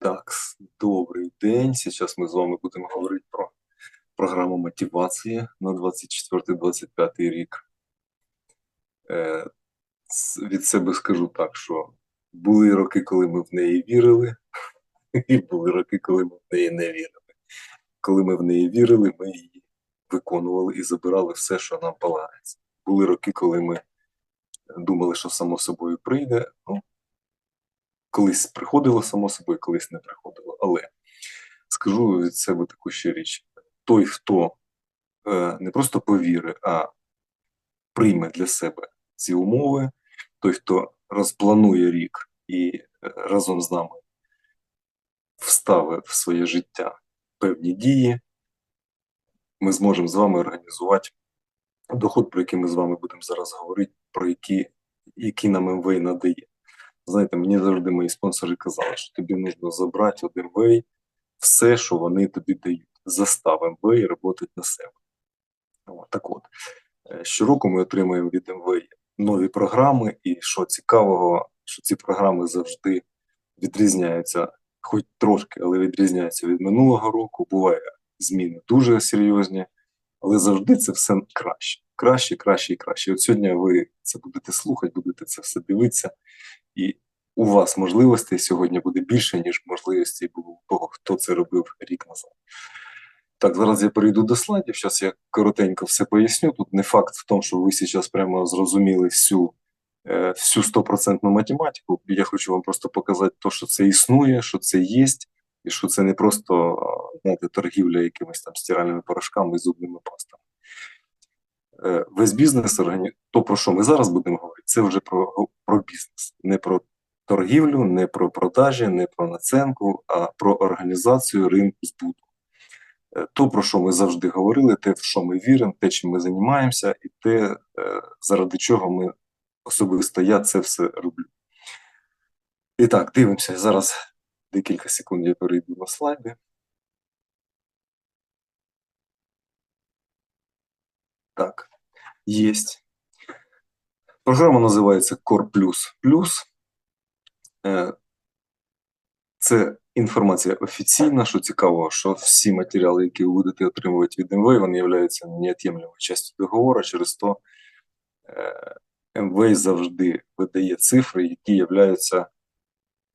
Так, добрий день. Сейчас ми з вами будемо говорити про програму мотивації на 24-25 рік. Е, від себе скажу так, що були роки, коли ми в неї вірили, і були роки, коли ми в неї не вірили. Коли ми в неї вірили, ми її виконували і забирали все, що нам полагається. Були роки, коли ми думали, що само собою прийде. Ну, колись приходило само собою, колись не приходило. Але скажу від себе таку ще річ: той, хто е, не просто повірить, а прийме для себе ці умови, той, хто розпланує рік і е, разом з нами вставить в своє життя певні дії, ми зможемо з вами організувати доход, про який ми з вами будемо зараз говорити, про які, які нам МВ надає. Знаєте, мені завжди мої спонсори казали, що тобі потрібно забрати від МВ все, що вони тобі дають. Застав МВ і працювати на себе. Так от, е, щороку ми отримуємо від МВ нові програми, і що цікавого, що ці програми завжди відрізняються, хоч трошки, але відрізняються від минулого року. Буває зміни дуже серйозні, але завжди це все краще. Краще, краще і краще. От сьогодні ви це будете слухати, будете це все дивитися, і у вас можливостей сьогодні буде більше, ніж можливостей було того, хто це робив рік назад. Так, зараз я перейду до слайдів. Зараз я коротенько все поясню. Тут не факт в тому, що ви зараз прямо зрозуміли всю е, всю стопроцентну математику. Я хочу вам просто показати те, що це існує, що це є, і що це не просто знаєте, торгівля якимись там стиральними порошками і зубними пастами. Е, Весь бізнес, то про що ми зараз будемо говорити, це вже про, про бізнес, не про торгівлю, не про продажі, не про наценку, а про організацію ринку збуту. Е, То, про що ми завжди говорили, те, в що ми віримо, те, чим ми займаємося, і те, е, заради чого ми особисто я це все роблю. І так, дивимося. Зараз декілька секунд я перейду на слайди. Так, єсть. Програма називається Core Plus. Е, Це інформація офіційна, що цікаво, що всі матеріали, які ви будете отримувати від МВ, вони являються неот'ємлемою частю договору. Через то е, МВ завжди видає цифри, які являються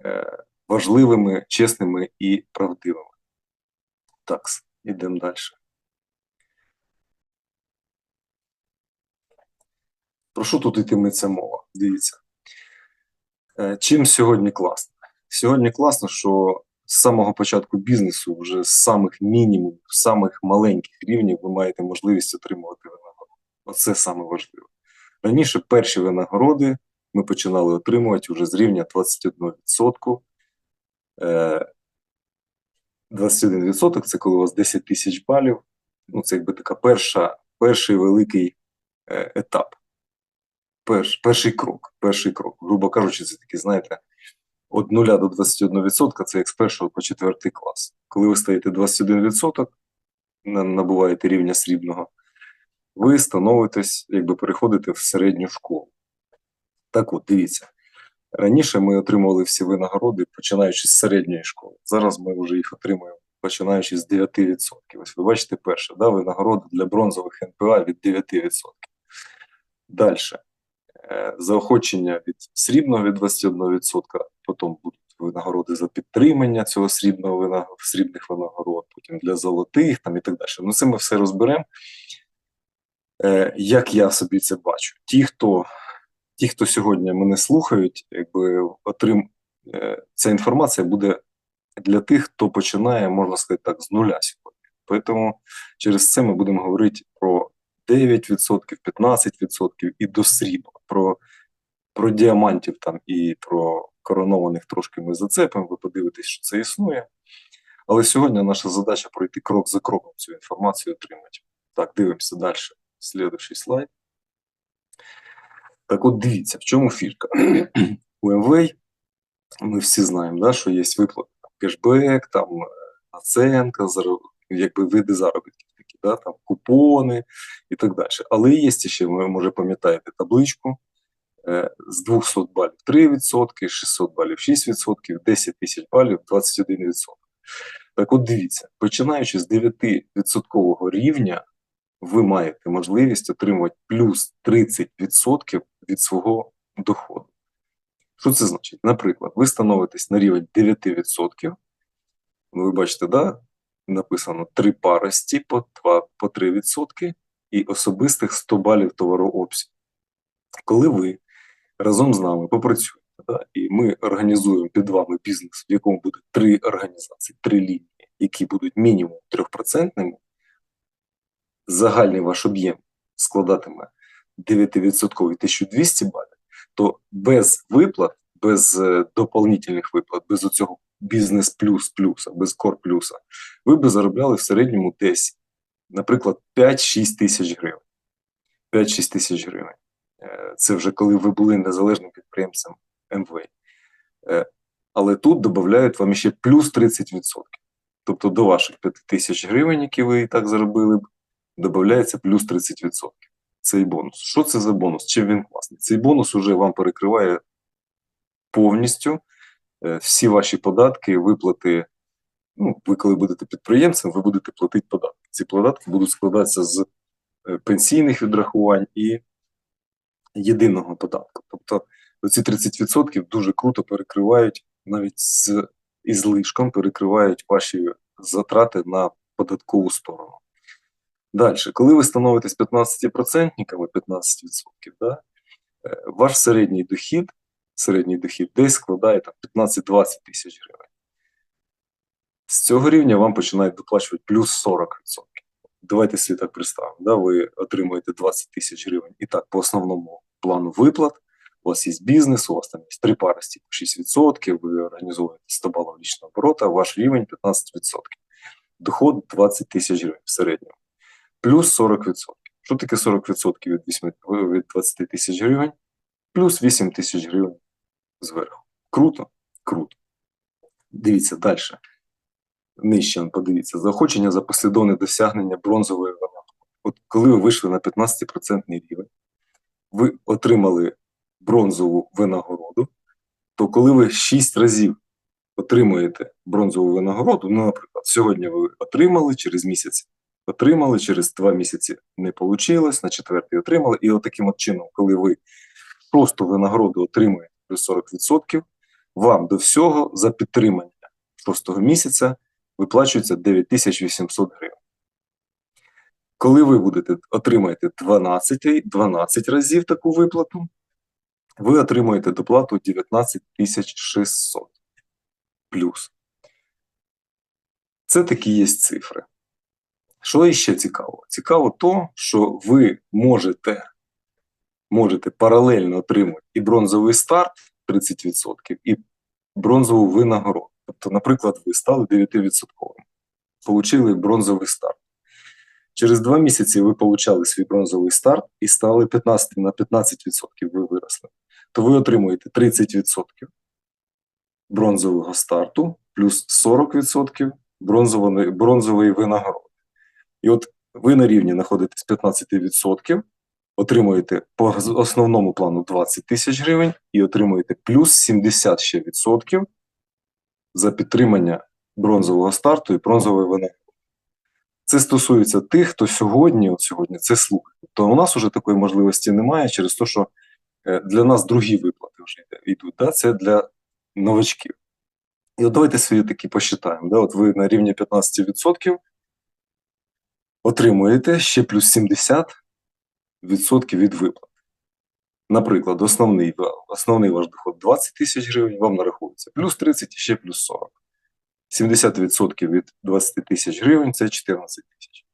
е, важливими, чесними і правдивими. Так, ідемо далі. Про що тут йтиметься мова? Дивіться. Е, Чим сьогодні класно? Сьогодні класно, що з самого початку бізнесу, вже з самих мінімумів, з самих маленьких рівнів, ви маєте можливість отримувати винагороду. Оце саме важливо. Раніше перші винагороди ми починали отримувати вже з рівня 21%. Е, 21% це коли у вас 10 тисяч балів. Ну, це якби така перша, перший великий е, етап. Перш, перший крок. Перший крок. Грубо кажучи, це такий, знаєте, від 0 до 21% це як з першого по четвертий клас. Коли ви стаєте 21%, на- набуваєте рівня срібного, ви становитесь, якби переходите в середню школу. Так от, дивіться. Раніше ми отримували всі винагороди, починаючи з середньої школи. Зараз ми вже їх отримуємо починаючи з 9%. Ось ви бачите, перше, да, винагорода для бронзових НПА від 9%. Далі. Е, Заохочення від срібного від 21%, потім будуть винагороди за підтримання цього срібного вина- срібних винагород, потім для золотих там і так далі. Ну, це ми все розберемо. Е, Як я собі це бачу? Ті, хто, ті, хто сьогодні мене слухають, якби отрим, е, ця інформація буде для тих, хто починає, можна сказати так, з нуля сьогодні. Тому через це ми будемо говорити про 9%, 15% і до срібла, про, про діамантів там і про коронованих трошки ми зацепимо, ви подивитесь, що це існує. Але сьогодні наша задача пройти крок за кроком цю інформацію отримати. Так, дивимося далі. Слідуючий слайд. Так от дивіться, в чому фішка. У МВ ми всі знаємо, да, що є виплати там, кешбек, там е, наценка, якби види заробітків да, там купони і так далі. Але є ще, ви може пам'ятаєте табличку, Е, З 200 балів 3%, 600 балів 6%, 10 тисяч балів 21%. Так от дивіться, починаючи з 9% рівня, ви маєте можливість отримувати плюс 30% від свого доходу. Що це значить? Наприклад, ви становитесь на рівень 9%. Ну, ви бачите, да? Написано 3 парості по 2, по 3% і особистих 100 балів товарообсягу. Коли ви разом з нами попрацюєте, да? і ми організуємо під вами бізнес, в якому буде три організації, три лінії, які будуть мінімум 3%, загальний ваш об'єм складатиме 9% 1200 балів, то без виплат, без е, виплат, без оцього бізнес плюс плюса, без кор плюса, ви би заробляли в середньому десь, наприклад, 5-6 тисяч гривень. 5-6 тисяч гривень. Е, Це вже коли ви були незалежним підприємцем МВ. Е, Але тут додають вам ще плюс 30%. Тобто до ваших 5 тисяч гривень, які ви і так заробили б, додається плюс 30%. Цей бонус. Що це за бонус? Чим він класний? Цей бонус уже вам перекриває повністю всі ваші податки, виплати. Ну, ви коли будете підприємцем, ви будете платити податки. Ці податки будуть складатися з е, пенсійних відрахувань і єдиного податку. Тобто ці 30% дуже круто перекривають навіть з ізлишком, перекривають ваші затрати на податкову сторону. Далі, коли ви становитесь 15%, 15%, да, е, ваш середній дохід, середній дохід десь складає там 15-20 тисяч гривень. З цього рівня вам починають доплачувати плюс 40%. Давайте собі так представимо. Да, ви отримуєте 20 тисяч гривень і так по основному плану виплат. У вас є бізнес, у вас там є три парості по 6%, ви організовуєте 100 балів лічного оборота, ваш рівень 15%. Доход 20 тисяч гривень в середньому. Плюс 40%. Що таке 40% від, 8, від 20 тисяч гривень? Плюс 8 тисяч гривень зверху. Круто? Круто. Дивіться далі. Нижче, подивіться, заохочення за послідовне досягнення бронзової винагороди. От коли ви вийшли на 15% рівень, ви отримали бронзову винагороду, то коли ви 6 разів отримуєте бронзову винагороду, ну, наприклад, сьогодні ви отримали, через місяць отримали, через 2 місяці не вийшло, на четвертий отримали, і от таким от чином, коли ви просто винагороду отримуєте плюс 40%, вам до всього за підтримання шостого місяця виплачується 9800 гривень. Коли ви будете отримаєте 12, 12 разів таку виплату, ви отримуєте доплату 19 600 плюс. Це такі є цифри. Що іще цікаво? Цікаво то, що ви можете, можете паралельно отримати і бронзовий старт 30%, і бронзову винагороду. Тобто, наприклад, ви стали 9%, отримали бронзовий старт. Через два місяці ви отримали свій бронзовий старт і стали 15 на 15% ви виросли. То ви отримуєте 30% бронзового старту плюс 40% бронзової, бронзової винагороди. І от ви на рівні знаходитесь 15%, отримуєте по основному плану 20 тисяч гривень і отримуєте плюс 70 ще відсотків за підтримання бронзового старту і бронзової винагороди. Це стосується тих, хто сьогодні, от сьогодні це слухає. То у нас вже такої можливості немає через те, що е, для нас другі виплати вже йдуть. Да? Це для новачків. І от давайте собі такі посчитаємо. Да? От ви на рівні 15% отримуєте ще плюс 70% від виплат. Наприклад, основний основний ваш доход 20 тисяч гривень, вам нарахується плюс 30 і ще плюс 40. 70% від 20 тисяч гривень це 14 тисяч.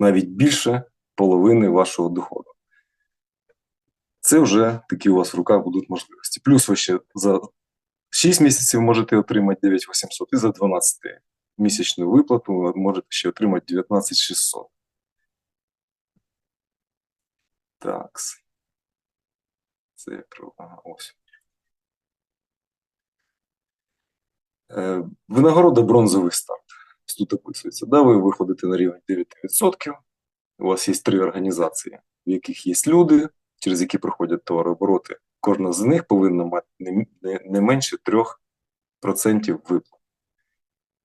Навіть більше половини вашого доходу. Це вже такі у вас в руках будуть можливості. Плюс ви ще за 6 місяців можете отримати 9800 і за 12 місячну виплату ви можете ще отримати 19600. Так. Це ага, ось. Е, Винагорода бронзовий старт. Тут описується. Да, ви виходите на рівень 9%. У вас є три організації, в яких є люди, через які проходять товарообороти, кожна з них повинна мати не, не, не менше 3% виплат.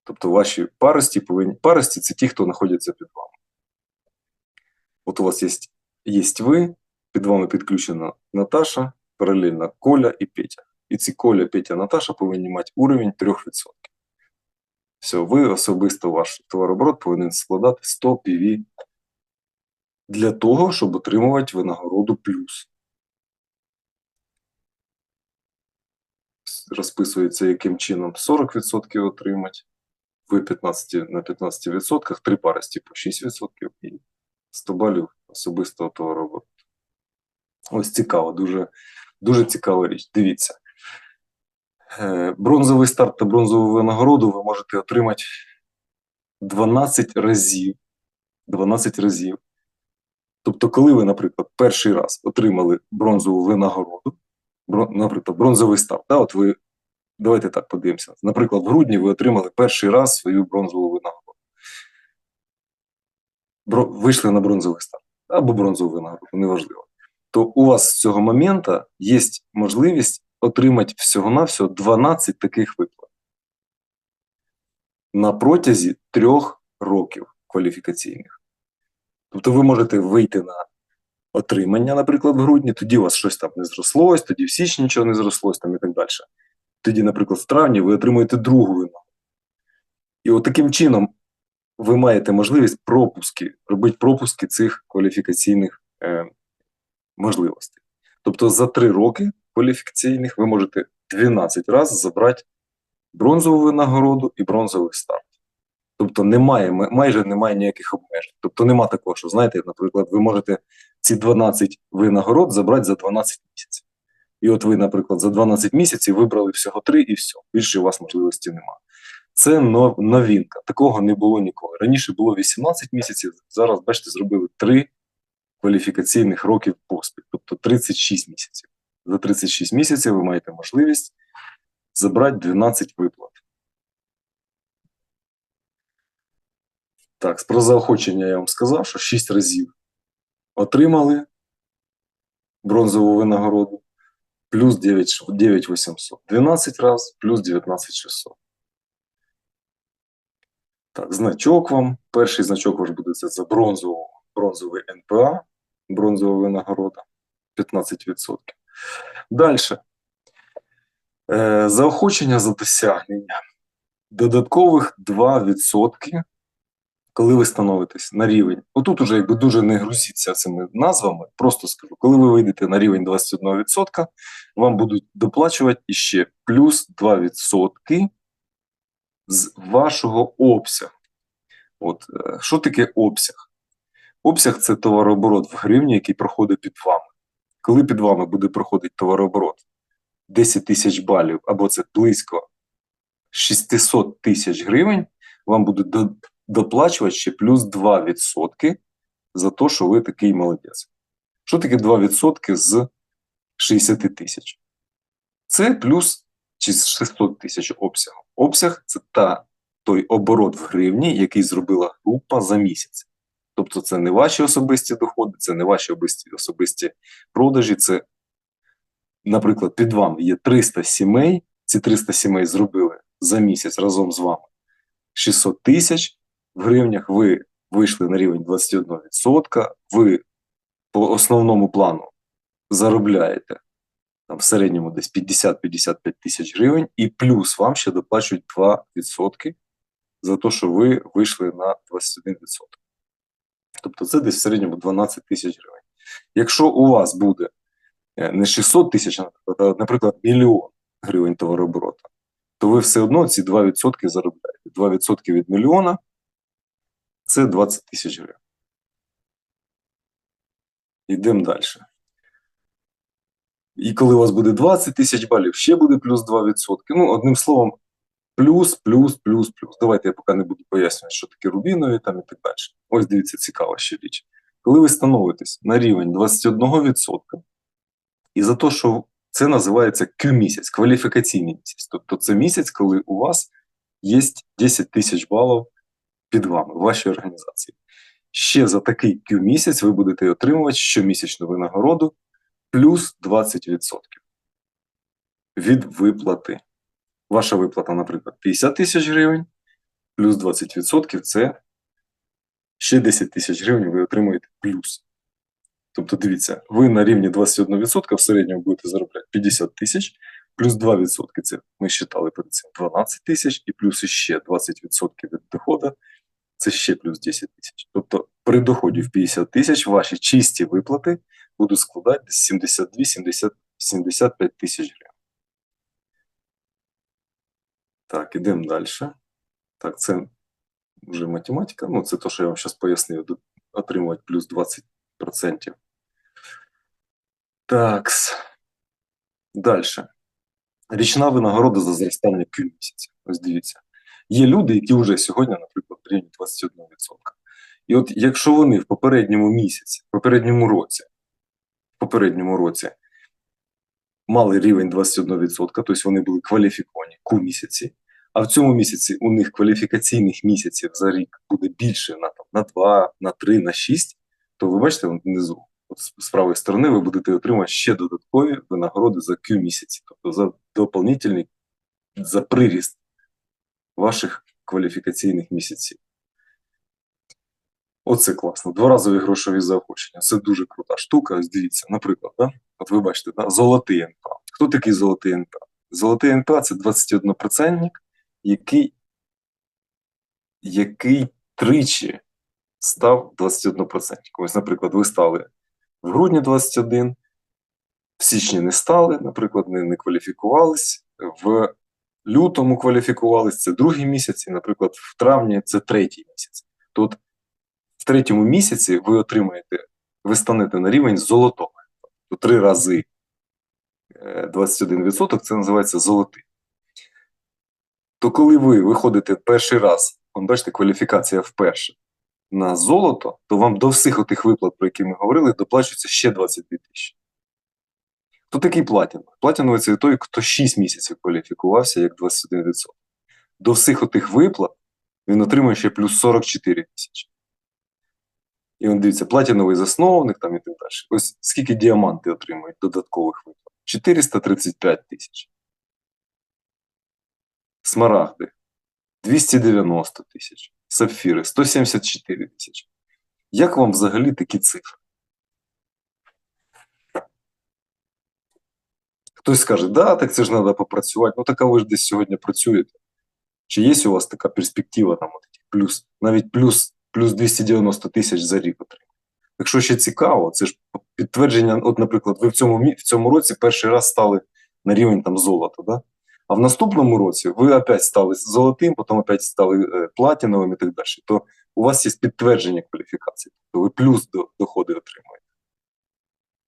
Тобто ваші парості повинні. Парості це ті, хто знаходяться під вами. От у вас є, є ви, під вами підключена Наташа, паралельно Коля і Петя. І ці Коля, Петя, Наташа повинні мати уровень 3%. Все, ви особисто ваш товарооборот повинен складати 100 PV для того, щоб отримувати винагороду плюс. Розписується, яким чином 40% отримати. Ви 15, на 15%, три парості по 6% і 100 балів особистого товарообороту. Ось цікаво, дуже, дуже цікава річ. Дивіться. Е, Бронзовий старт та бронзову винагороду ви можете отримати 12 разів. 12 разів. Тобто, коли ви, наприклад, перший раз отримали бронзову винагороду, наприклад, бронзовий старт, да, от ви, давайте так подивимося. Наприклад, в грудні ви отримали перший раз свою бронзову винагороду. Бро, вийшли на бронзовий старт або бронзову винагороду, неважливо. То у вас з цього моменту є можливість отримати всього-навсього 12 таких виплат на протязі трьох років кваліфікаційних. Тобто ви можете вийти на отримання, наприклад, в грудні, тоді у вас щось там не зрослось, тоді в січні нічого не зрослось там і так далі. Тоді, наприклад, в травні ви отримуєте другу винагороду. І от таким чином ви маєте можливість пропуски, робити пропуски цих кваліфікаційних е, можливостей. Тобто за три роки кваліфікаційних ви можете 12 разів забрати бронзову винагороду і бронзовий старт. Тобто немає, майже немає ніяких обмежень. Тобто нема такого, що знаєте, наприклад, ви можете ці 12 винагород забрати за 12 місяців. І от ви, наприклад, за 12 місяців вибрали всього 3 і все. Більше у вас можливості немає. Це новинка. Такого не було ніколи. Раніше було 18 місяців, зараз, бачите, зробили 3 кваліфікаційних років поспіль, тобто 36 місяців. За 36 місяців ви маєте можливість забрати 12 виплат. Так, про заохочення я вам сказав, що 6 разів отримали бронзову винагороду, плюс 9800. 12 разів, плюс 19600. Так, значок вам. Перший значок ваш буде це за бронзову, бронзовий НПА, бронзова винагорода 15%. Далі. Е, заохочення за досягнення. Додаткових 2%, коли ви становитесь на рівень. Отут уже якби дуже не грузіться цими назвами. Просто скажу, коли ви вийдете на рівень 21%, вам будуть доплачувати іще плюс 2% з вашого обсягу. От, е, що таке обсяг? Обсяг це товарооборот в гривні, який проходить під вами. Коли під вами буде проходити товарооборот 10 тисяч балів, або це близько 600 тисяч гривень, вам до- доплачувати ще плюс 2% за те, що ви такий молодець. Що таке 2% з 60 тисяч? Це плюс чи 600 тисяч обсягу. Обсяг це та, той оборот в гривні, який зробила група за місяць. Тобто це не ваші особисті доходи, це не ваші особисті, особисті продажі. Це, наприклад, під вами є 300 сімей. Ці 300 сімей зробили за місяць разом з вами 600 тисяч в гривнях. Ви вийшли на рівень 21%. Ви по основному плану заробляєте там в середньому десь 50-55 тисяч гривень, і плюс вам ще доплачують 2% за те, що ви вийшли на 21%. Тобто це десь в середньому 12 тисяч гривень. Якщо у вас буде е, не 600 тисяч, а, наприклад, мільйон гривень товарообороту, то ви все одно ці 2% заробляєте. 2% від мільйона це 20 тисяч гривень. Йдемо далі. І коли у вас буде 20 тисяч балів, ще буде плюс 2%. Ну, одним словом, плюс, плюс, плюс, плюс. Давайте я поки не буду пояснювати, що таке рубінові там і так далі. Ось дивіться, цікава ще річ. Коли ви становитесь на рівень 21%, і за те, що це називається Q-місяць, кваліфікаційний місяць. Тобто це місяць, коли у вас є 10 тисяч балів під вами, в вашій організації. Ще за такий Q-місяць ви будете отримувати щомісячну винагороду плюс 20% від виплати. Ваша виплата, наприклад, 50 тисяч гривень, плюс 20% це ще 10 тисяч гривень ви отримуєте плюс. Тобто, дивіться, ви на рівні 21% в середньому будете заробляти 50 тисяч, плюс 2% це ми считали перед цим 12 тисяч, і плюс ще 20% від доходу це ще плюс 10 тисяч. Тобто при доході в 50 тисяч ваші чисті виплати будуть складати десь 72-75 тисяч гривень. Так, ідемо далі. Так, це вже математика. Ну, це те, що я вам зараз пояснив, отримувати плюс 20%. Так. Далі. Річна винагорода за зростання півмісяця. Ось дивіться. Є люди, які вже сьогодні, наприклад, рівні 21%. І от якщо вони в попередньому місяці, в попередньому році, попередньому році мали рівень 21%, тобто вони були кваліфіковані ку місяці, а в цьому місяці у них кваліфікаційних місяців за рік буде більше на, там, на 2, на 3, на 6, то ви бачите внизу, от з з правої сторони ви будете отримати ще додаткові винагороди за Q місяці, тобто за доповнительний, за приріст ваших кваліфікаційних місяців. Оце класно. Дворазові грошові заохочення. Це дуже крута штука. Ось дивіться, наприклад, да? от ви бачите, да? золотий НПА. Хто такий золотий НПА? Золотий НПА це 21%, який, який тричі став 21%. Ось, наприклад, ви стали в грудні 21, в січні не стали, наприклад, не, не кваліфікувались, в лютому кваліфікувались, це другий місяць, і, наприклад, в травні це третій місяць. Тут третьому місяці ви отримаєте, ви станете на рівень золотого. То три рази е, 21% це називається золотий. То коли ви виходите перший раз, он, бачите, кваліфікація вперше на золото, то вам до всіх отих виплат, про які ми говорили, доплачується ще 22 тисячі. Хто такий платіновий? Платіновий це той, хто 6 місяців кваліфікувався як 21%. До всіх отих виплат він отримує ще плюс 44 тисячі. І він дивіться, платіновий засновник там і так далі. Ось скільки діаманти отримують додаткових виплат? 435 тисяч. Смарагди 290 тисяч. Сапфіри 174 тисячі. Як вам взагалі такі цифри? Хтось скаже, да, так це ж треба попрацювати. Ну так а ви ж десь сьогодні працюєте. Чи є у вас така перспектива, там, от, плюс, навіть плюс, плюс 290 тисяч за рік отримати? Якщо ще цікаво, це ж підтвердження, от, наприклад, ви в цьому, в цьому році перший раз стали на рівень там золота, да? а в наступному році ви опять стали золотим, потім опять стали е, платіновим і так далі. То у вас є підтвердження кваліфікації, то ви плюс до, доходи отримуєте.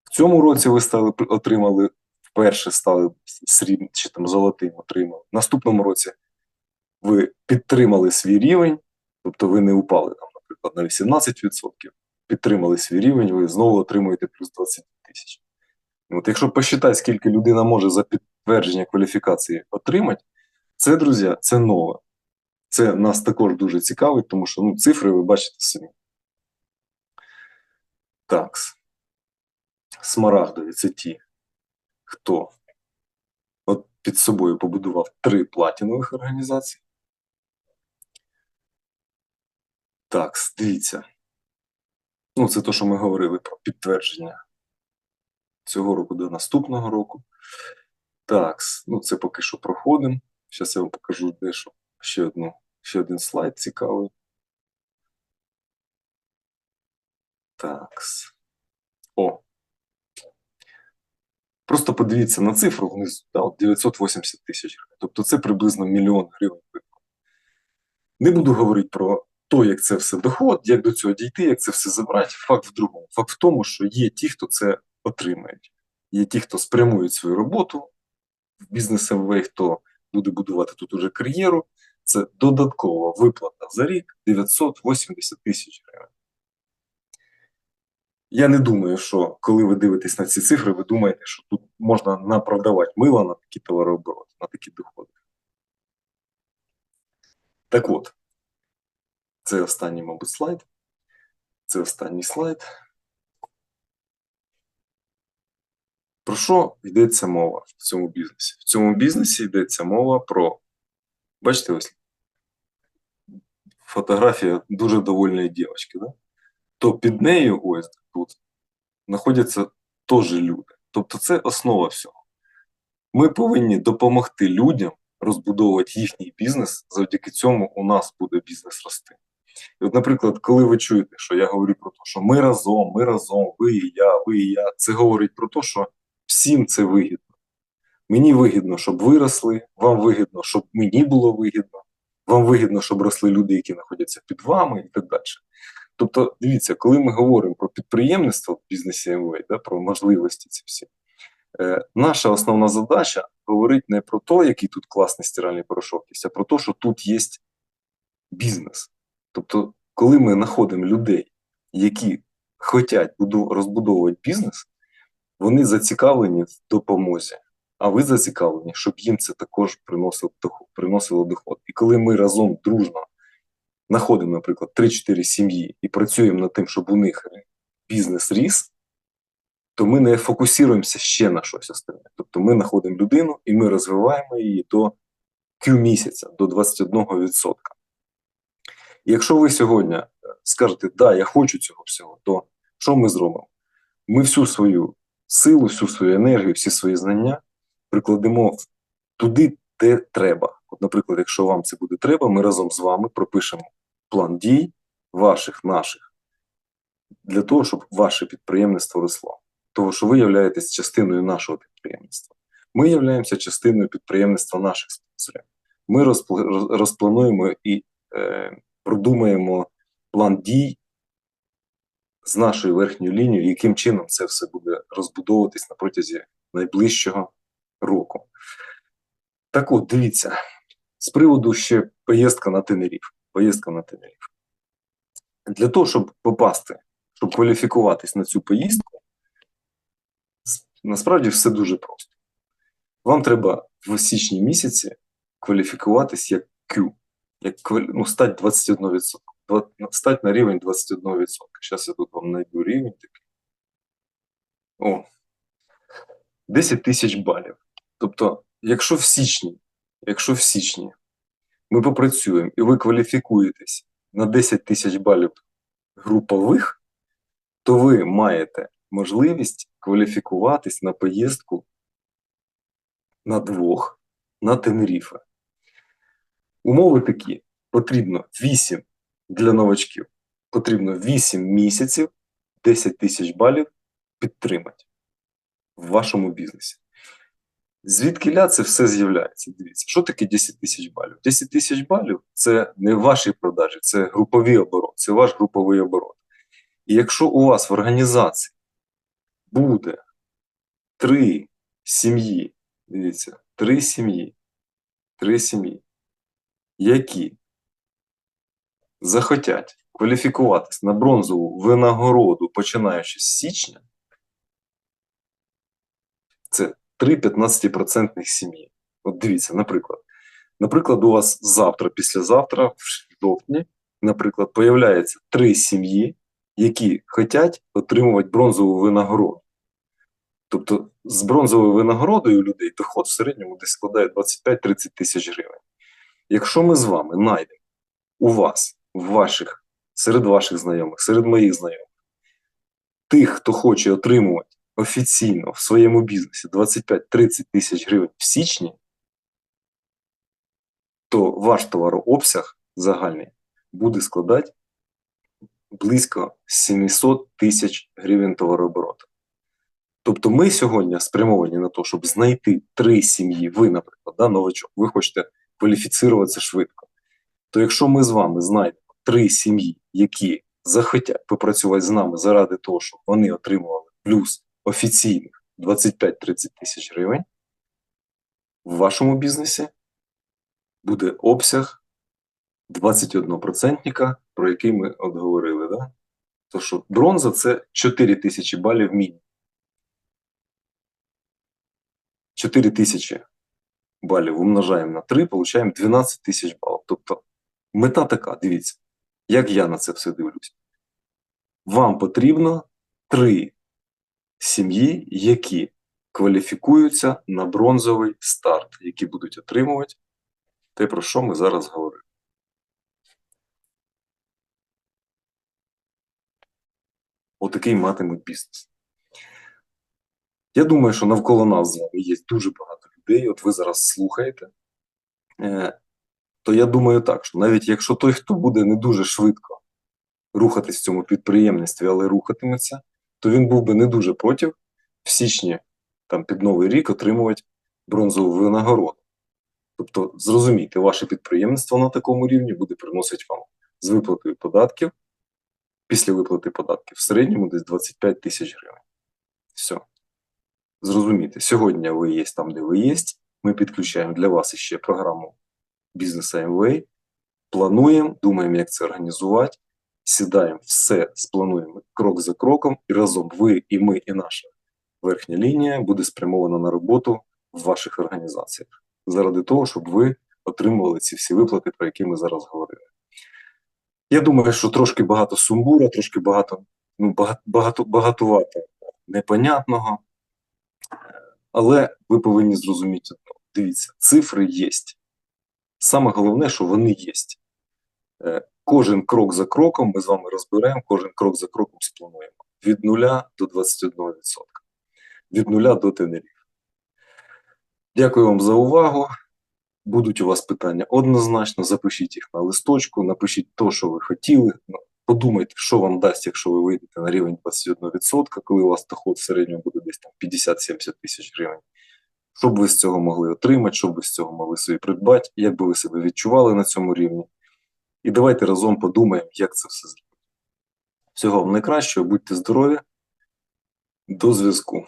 В цьому році ви стали, отримали, вперше стали срібним чи там золотим отримали. В наступному році ви підтримали свій рівень, тобто ви не упали там, наприклад, на 18%, підтримали свій рівень, ви знову отримуєте плюс 20 тисяч. От якщо посчитати, скільки людина може за підтвердження кваліфікації отримати, це, друзі, це нове. Це нас також дуже цікавить, тому що ну, цифри ви бачите самі. Так. Смарагдові це ті, хто от під собою побудував три платінових організації. Так, дивіться. Ну, це те, що ми говорили про підтвердження цього року до наступного року. Так, ну це поки що проходимо. Зараз я вам покажу дещо ще одну, ще один слайд цікавий. Так. О. Просто подивіться на цифру внизу, да, от 980 тисяч гривень. Тобто це приблизно мільйон гривень. Не буду говорити про то, як це все доходить, як до цього дійти, як це все забрати. Факт в другому. Факт в тому, що є ті, хто це отримають. Є ті, хто спрямують свою роботу в бізнес МВ, хто буде будувати тут уже кар'єру. Це додаткова виплата за рік 980 тисяч гривень. Я не думаю, що коли ви дивитесь на ці цифри, ви думаєте, що тут можна напродавати мила на такі товарообороти, на такі доходи. Так от, це останній, мабуть, слайд. Це останній слайд. Про що йдеться мова в цьому бізнесі? В цьому бізнесі йдеться мова про, бачите, ось фотографія дуже довольної дівчинки, да? то під нею ось тут знаходяться теж люди. Тобто це основа всього. Ми повинні допомогти людям розбудовувати їхній бізнес. Завдяки цьому у нас буде бізнес рости. І от, наприклад, коли ви чуєте, що я говорю про те, що ми разом, ми разом, ви і я, ви і я, це говорить про те, що всім це вигідно. Мені вигідно, щоб ви росли, вам вигідно, щоб мені було вигідно, вам вигідно, щоб росли люди, які знаходяться під вами, і так далі. Тобто, дивіться, коли ми говоримо про підприємництво в бізнесі МВ, да, про можливості ці всі, е, наша основна задача говорить не про те, який тут класний стиральний порошок є, а про те, що тут є бізнес. Тобто, коли ми знаходимо людей, які хочуть розбудовувати бізнес, вони зацікавлені в допомозі, а ви зацікавлені, щоб їм це також приносило доход. І коли ми разом дружно знаходимо, наприклад, 3-4 сім'ї і працюємо над тим, щоб у них бізнес ріс, то ми не фокусуємося ще на щось остальне. Тобто ми знаходимо людину і ми розвиваємо її до Q місяця, до 21%. Якщо ви сьогодні е, скажете, да, я хочу цього всього, то що ми зробимо? Ми всю свою силу, всю свою енергію, всі свої знання прикладемо туди, де треба. От, наприклад, якщо вам це буде треба, ми разом з вами пропишемо план дій ваших, наших, для того, щоб ваше підприємництво росло. Того, що ви являєтесь частиною нашого підприємництва. Ми являємося частиною підприємництва наших спонсорів. Ми розплануємо і е, продумаємо план дій з нашою верхньою лінією, яким чином це все буде розбудовуватись на протязі найближчого року. Так от, дивіться, з приводу ще поїздка на Тенерів. Поїздка на Тенерів. Для того, щоб попасти, щоб кваліфікуватись на цю поїздку, насправді все дуже просто. Вам треба в січні місяці кваліфікуватись як Q як ну, стать 21%. Стать на рівень 21%. Зараз я тут вам знайду рівень такий. О, 10 тисяч балів. Тобто, якщо в січні, якщо в січні ми попрацюємо і ви кваліфікуєтесь на 10 тисяч балів групових, то ви маєте можливість кваліфікуватись на поїздку на двох на Тенеріфе. Умови такі: потрібно 8 для новачків, потрібно 8 місяців, 10 тисяч балів підтримати в вашому бізнесі. Звідки ля це все з'являється? Дивіться, що таке 10 тисяч балів? 10 тисяч балів це не ваші продажі, це груповий оборот, це ваш груповий оборот. І якщо у вас в організації буде три сім'ї, дивіться, три сім'ї, три сім'ї, які захотять кваліфікуватись на бронзову винагороду, починаючи з січня, це 3 15% сім'ї. От дивіться, наприклад. Наприклад, у вас завтра, післязавтра, в жовтні, наприклад, появляється три сім'ї, які хочуть отримувати бронзову винагороду. Тобто з бронзовою винагородою у людей доход в середньому десь складає 25-30 тисяч гривень. Якщо ми з вами знайдемо у вас, в ваших, серед ваших знайомих, серед моїх знайомих, тих, хто хоче отримувати офіційно в своєму бізнесі 25-30 тисяч гривень в січні, то ваш товарообсяг загальний буде складати близько 700 тисяч гривень товарообороту. Тобто ми сьогодні спрямовані на те, щоб знайти три сім'ї, ви, наприклад, да, новачок, ви хочете кваліфіцируватися швидко. То якщо ми з вами знайдемо три сім'ї, які захотять попрацювати з нами заради того, щоб вони отримували плюс офіційних 25-30 тисяч гривень, в вашому бізнесі буде обсяг 21%, про який ми от говорили. Да? То що бронза це 4 тисячі балів мінімум. 4 тисячі балів умножаємо на 3, получаємо 12 тисяч балів. Тобто мета така, дивіться, як я на це все дивлюсь. Вам потрібно три сім'ї, які кваліфікуються на бронзовий старт, які будуть отримувати те, про що ми зараз говоримо. Отакий матимуть бізнес. Я думаю, що навколо нас з вами є дуже багато людей. От ви зараз слухаєте. Е, то я думаю так, що навіть якщо той, хто буде не дуже швидко рухатись в цьому підприємництві, але рухатиметься, то він був би не дуже проти в січні там під новий рік отримувати бронзову винагороду. Тобто, зрозумійте, ваше підприємництво на такому рівні буде приносити вам з виплатою податків, після виплати податків в середньому десь 25 тисяч гривень. Все. Зрозумійте, сьогодні ви є там, де ви є. Ми підключаємо для вас іще програму Бізнес АМВ. Плануємо, думаємо, як це організувати. Сідаємо, все сплануємо крок за кроком, і разом ви, і ми, і наша верхня лінія буде спрямована на роботу в ваших організаціях заради того, щоб ви отримували ці всі виплати, про які ми зараз говорили. Я думаю, що трошки багато сумбура, трошки багато, ну, багато, багато, багатувато непонятного. Але ви повинні зрозуміти одно. Дивіться, цифри є. Саме головне, що вони є. Кожен крок за кроком ми з вами розберемо, кожен крок за кроком сплануємо. Від 0 до 21%. Від 0 до Тенерів. Дякую вам за увагу. Будуть у вас питання однозначно. Запишіть їх на листочку, напишіть те, що ви хотіли. Подумайте, що вам дасть, якщо ви вийдете на рівень 21%, коли у вас доход в середньому буде десь там 50-70 тисяч гривень. Що б ви з цього могли отримати, що б ви з цього могли собі придбати, як би ви себе відчували на цьому рівні. І давайте разом подумаємо, як це все зробити. Всього вам найкращого, будьте здорові. До зв'язку.